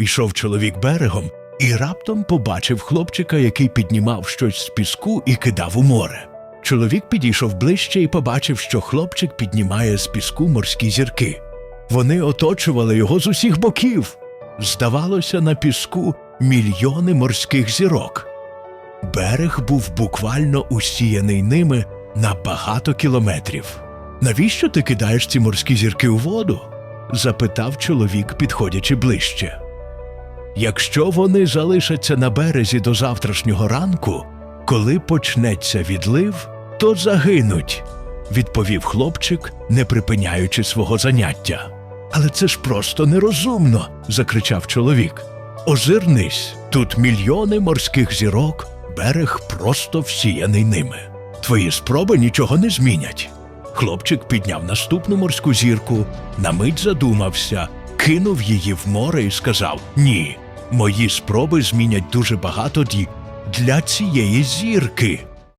Йшов чоловік берегом і раптом побачив хлопчика, який піднімав щось з піску і кидав у море. Чоловік підійшов ближче і побачив, що хлопчик піднімає з піску морські зірки. Вони оточували його з усіх боків. Здавалося, на піску мільйони морських зірок. Берег був буквально усіяний ними на багато кілометрів. Навіщо ти кидаєш ці морські зірки у воду? запитав чоловік, підходячи ближче. Якщо вони залишаться на березі до завтрашнього ранку, коли почнеться відлив, то загинуть, відповів хлопчик, не припиняючи свого заняття. Але це ж просто нерозумно, закричав чоловік. Озирнись, тут мільйони морських зірок, берег просто всіяний ними. Твої спроби нічого не змінять. Хлопчик підняв наступну морську зірку, на мить задумався, кинув її в море і сказав: Ні, мої спроби змінять дуже багато для цієї зірки.